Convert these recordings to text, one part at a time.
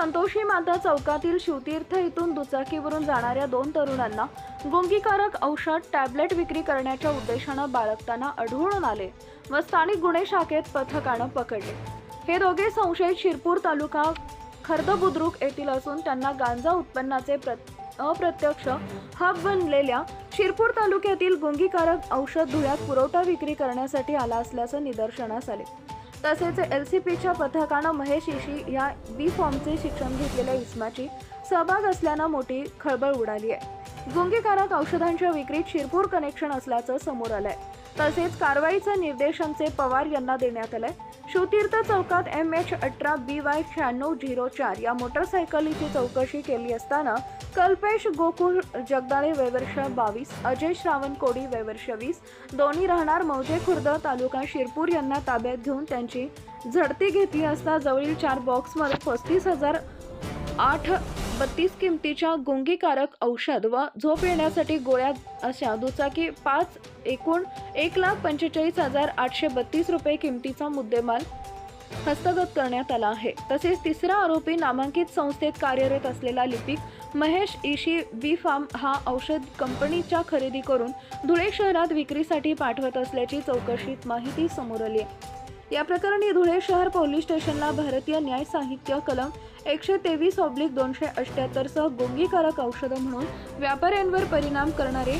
संतोषी माता चौकातील शिवतीर्थ इथून दुचाकीवरून जाणाऱ्या दोन तरुणांना गुंगीकारक औषध टॅबलेट विक्री करण्याच्या उद्देशानं बाळगताना आढळून आले व स्थानिक गुन्हे शाखेत पथकानं पकडले. हे दोघे संशयित शिरपूर तालुका खर्द बुद्रुक येथील असून त्यांना गांजा उत्पन्नाचे अप्रत्यक्ष हब बनलेल्या शिरपूर तालुक्यातील गुंगीकारक औषध धुळ्यात पुरवठा विक्री करण्यासाठी आला असल्याचं निदर्शनास आले. तसेच एल सी पीच्या पथकानं महेश इशी या बी फॉर्मचे शिक्षण घेतलेल्या इस्माची सहभाग असल्यानं मोठी खळबळ उडाली आहे. गुंगेकारात औषधांच्या विक्रीत शिरपूर कनेक्शन असल्याचं समोर आलंय. तसेच कारवाईचं निर्देशांचे पवार यांना देण्यात आलंय. शिवतीर्थ चौकात एम एच अठरा बी वाय शहाण्णव झिरो चार या मोटरसायकलीची चौकशी केली असताना कल्पेश गोकुळ जगदाळे वयवर्ष बावीस अजय श्रावण कोडी वयवर्ष वीस दोन्ही राहणार मौजे खुर्द तालुका शिरपूर यांना ताब्यात घेऊन त्यांची झडती घेतली असता जवळील चार बॉक्समध्ये पस्तीस हजार आठ बत्तीस किमतीच्या गुंगीकारक औषध व झोप येण्यासाठी गोळ्या अशा दुचाकी पाच एकूण एक लाख पंचेचाळीस हजार आठशे बत्तीस रुपये किमतीचा मुद्देमाल हस्तगत करण्यात आला आहे. तसेच तिसरा आरोपी नामांकित संस्थेत कार्यरत असलेला लिपिक महेश इशी बी फार्म हा औषध कंपनीच्या खरेदी करून धुळे शहरात विक्रीसाठी पाठवत असल्याची चौकशीत माहिती समोर आली आहे. या प्रकरणी धुळे शहर पोलीस स्टेशनला भारतीय न्याय साहित्य कलम एकशे तेवीस ऑब्लिक दोनशे अठ्याहत्तर सह गुंगीकारक औषधं म्हणून व्यापाऱ्यांवर परिणाम करणारे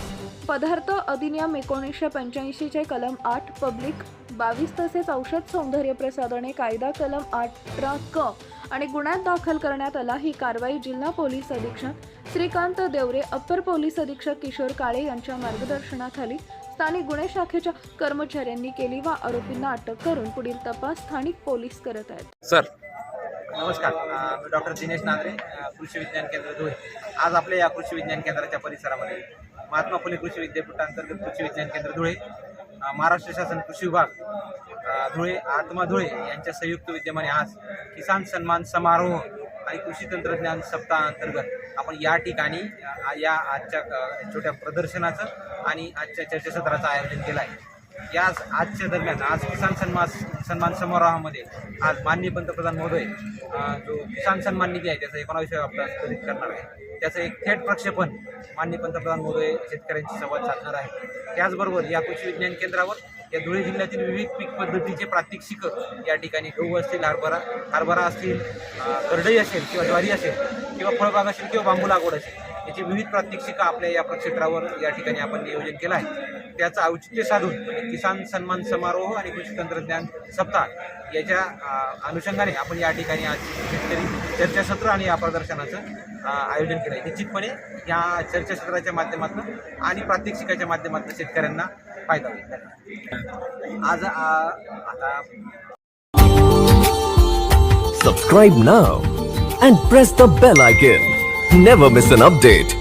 पदार्थ अधिनियम एकोणीसशे पंच्याऐंशीचे कलम आठ पब्लिक बावीस तसेच औषध सौंदर्य प्रसाधने कायदा कलम अठरा क आणि गुन्ह्यात दाखल करण्यात आला ही कारवाई जिल्हा पोलीस अधीक्षक श्रीकांत देवरे अप्पर पोलीस अधीक्षक किशोर काळे यांच्या मार्गदर्शनाखाली स्थानिक गुन्हे शाखेच्या कर्मचाऱ्यांनी केली व आरोपींना अटक करून पुढील तपास स्थानिक पोलीस करत आहेत. सर. नमस्कार. मी डॉक्टर दिनेश नांद्रे कृषी विज्ञान केंद्र धुळे. आज आपल्या या कृषी विज्ञान केंद्राच्या परिसरामध्ये महात्मा फुले कृषी विद्यापीठांतर्गत कृषी विज्ञान केंद्र धुळे महाराष्ट्र शासन कृषी विभाग धुळे आत्मा धुळे यांच्या संयुक्त विद्यमाने आज किसान सन्मान समारोह आणि कृषी तंत्रज्ञान सप्ताहाअंतर्गत आपण या ठिकाणी या आजच्या छोट्या प्रदर्शनाचं आणि आजच्या चर्चासत्राचं आयोजन केलं आहे. या आजच्या दरम्यान आज किसान सन्मान सन्मान समारोहामध्ये आज माननीय पंतप्रधान महोदय जो किसान सन्मान निधी आहे त्याचा एकोणाविसाव्या हप्ता वितरित करणार आहे. त्याचं एक थेट प्रक्षेपण माननीय पंतप्रधान महोदय शेतकऱ्यांशी संवाद साधणार आहे त्याचबरोबर या कृषी विज्ञान केंद्रावर या धुळे जिल्ह्यातील विविध पीक पद्धतीचे प्रात्यक्षिक या ठिकाणी गहू असतील हरभरा हरभरा असतील करडई असेल किंवा ज्वारी असेल किंवा फळबाग असेल किंवा बांबू लागवड असेल याची विविध प्रात्यक्षिकं आपल्या या प्रक्षेत्रावर या ठिकाणी आपण नियोजन केलं आहे. त्याचं औचित्य साधून किसान सन्मान समारोह आणि कृषी तंत्रज्ञान सप्ताह याच्या अनुषंगाने आपण या ठिकाणी आज शेतकरी चर्चासत्र आणि या प्रदर्शनाचं आयोजन केलं. आहे निश्चितपणे या चर्चासत्राच्या माध्यमातून आणि प्रात्यक्षिकाच्या माध्यमातून शेतकऱ्यांना फायदा होईल. आज आता subscribe now and press the bell icon never miss an update